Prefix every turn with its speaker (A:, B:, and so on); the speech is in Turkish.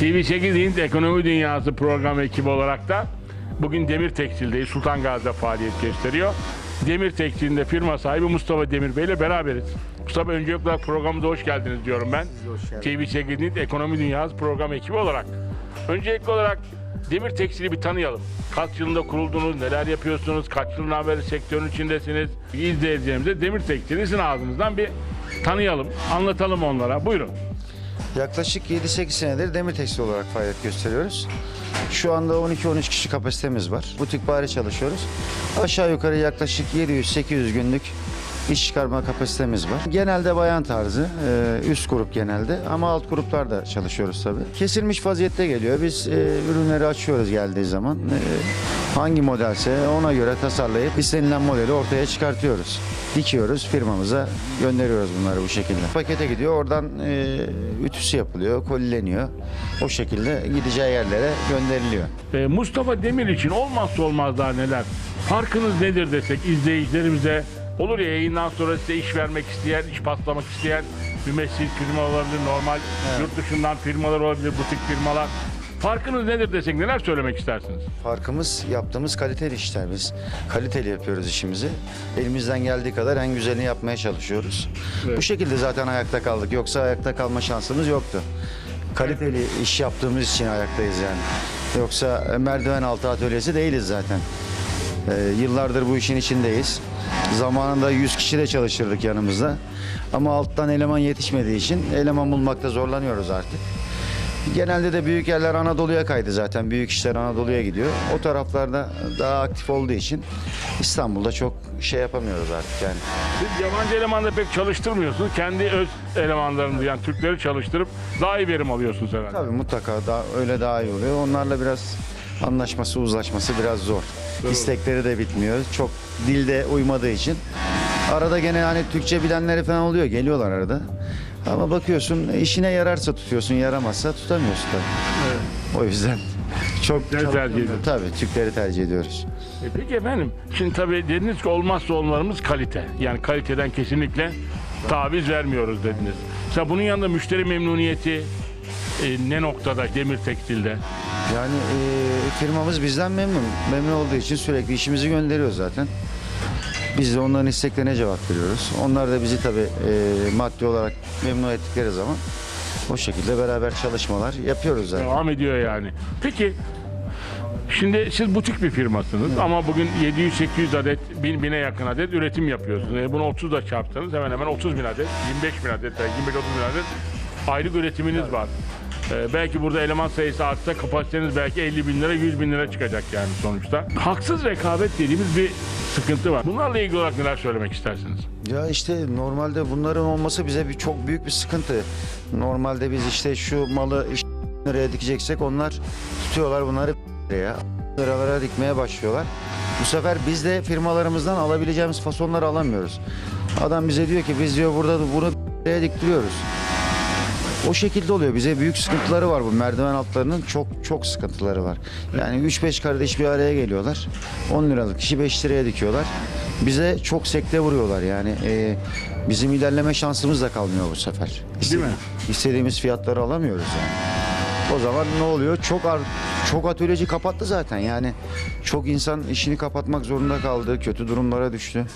A: TV8 Hint Ekonomi Dünyası program ekibi olarak da bugün Demir Tekstil'deyiz. Sultan Gazi'de faaliyet gösteriyor. Demir Tekstil'inde firma sahibi Mustafa Demir Bey ile beraberiz. Mustafa öncelikle olarak programımıza hoş geldiniz diyorum ben. TV8 Hint Ekonomi Dünyası program ekibi olarak. Öncelikli olarak Demir Tekstil'i bir tanıyalım. Kaç yılında kuruldunuz, neler yapıyorsunuz, kaç yıldan beri sektörün içindesiniz? İzleyicilerimize Demir Tekstil'i sizin ağzınızdan bir tanıyalım, anlatalım onlara. Buyurun.
B: Yaklaşık 7-8 senedir demir tekstil olarak faaliyet gösteriyoruz. Şu anda 12-13 kişi kapasitemiz var. Butik bari çalışıyoruz. Aşağı yukarı yaklaşık 700-800 günlük iş çıkarma kapasitemiz var. Genelde bayan tarzı, e, üst grup genelde ama alt gruplarda çalışıyoruz tabii. Kesilmiş vaziyette geliyor. Biz e, ürünleri açıyoruz geldiği zaman. E, hangi modelse ona göre tasarlayıp istenilen modeli ortaya çıkartıyoruz. Dikiyoruz, firmamıza gönderiyoruz bunları bu şekilde. Pakete gidiyor, oradan ütüsü yapılıyor, kolileniyor. O şekilde gideceği yerlere gönderiliyor.
A: Mustafa Demir için olmazsa olmazlar neler? Farkınız nedir desek izleyicilerimize olur ya yayından sonra size iş vermek isteyen, iş paslamak isteyen mümessil firma olabilir, normal yurt dışından firmalar olabilir, butik firmalar. Farkınız nedir desek neler söylemek istersiniz?
B: Farkımız yaptığımız kaliteli işler biz. Kaliteli yapıyoruz işimizi. Elimizden geldiği kadar en güzelini yapmaya çalışıyoruz.
A: Evet.
B: Bu şekilde zaten ayakta kaldık. Yoksa ayakta kalma şansımız yoktu. Kaliteli iş yaptığımız için ayaktayız yani. Yoksa merdiven altı atölyesi değiliz zaten. Ee, yıllardır bu işin içindeyiz. Zamanında 100 kişi de çalıştırdık yanımızda. Ama alttan eleman yetişmediği için eleman bulmakta zorlanıyoruz artık. Genelde de büyük yerler Anadolu'ya kaydı zaten. Büyük işler Anadolu'ya gidiyor. O taraflarda daha aktif olduğu için İstanbul'da çok şey yapamıyoruz artık yani.
A: Siz yabancı elemanla pek çalıştırmıyorsunuz. Kendi öz elemanlarınızı yani Türkleri çalıştırıp daha iyi verim alıyorsunuz herhalde.
B: Tabii mutlaka daha, öyle daha iyi oluyor. Onlarla biraz anlaşması, uzlaşması biraz zor. İstekleri de bitmiyor. Çok dilde uymadığı için. Arada gene hani Türkçe bilenleri falan oluyor. Geliyorlar arada. Ama bakıyorsun işine yararsa tutuyorsun, yaramazsa tutamıyorsun tabii. O yüzden çok
A: Türkleri tercih ediyorsun.
B: Tabii Türkleri tercih ediyoruz.
A: E peki efendim, şimdi tabii dediniz ki olmazsa olmalarımız kalite. Yani kaliteden kesinlikle taviz vermiyoruz dediniz. Mesela bunun yanında müşteri memnuniyeti e, ne noktada Demir Tekstil'de?
B: Yani e, firmamız bizden memnun. Memnun olduğu için sürekli işimizi gönderiyor zaten. Biz de onların isteklerine cevap veriyoruz. Onlar da bizi tabii e, maddi olarak memnun ettikleri zaman o şekilde beraber çalışmalar yapıyoruz zaten.
A: Devam ediyor yani. Peki Şimdi siz butik bir firmasınız ama bugün 700-800 adet, 1000 bine yakın adet üretim yapıyorsunuz. E bunu 30 da çarptınız hemen hemen 30 bin adet, 25 bin adet, 25-30 bin adet aylık üretiminiz var. E, belki burada eleman sayısı artsa kapasiteniz belki 50 bin lira, 100 bin lira çıkacak yani sonuçta. Haksız rekabet dediğimiz bir sıkıntı var. Bunlarla ilgili olarak neler söylemek istersiniz?
B: Ya işte normalde bunların olması bize bir çok büyük bir sıkıntı. Normalde biz işte şu malı liraya dikeceksek onlar tutuyorlar bunları liraya liralara dikmeye başlıyorlar. Bu sefer biz de firmalarımızdan alabileceğimiz fasonları alamıyoruz. Adam bize diyor ki biz diyor burada bunu liraya diktiriyoruz. O şekilde oluyor. Bize büyük sıkıntıları var bu merdiven altlarının çok çok sıkıntıları var. Yani 3-5 kardeş bir araya geliyorlar. 10 liralık işi 5 liraya dikiyorlar. Bize çok sekte vuruyorlar yani. e, bizim ilerleme şansımız da kalmıyor bu sefer.
A: Değil mi?
B: İstediğimiz fiyatları alamıyoruz yani. O zaman ne oluyor? Çok ar- çok atölyeci kapattı zaten. Yani çok insan işini kapatmak zorunda kaldı. Kötü durumlara düştü.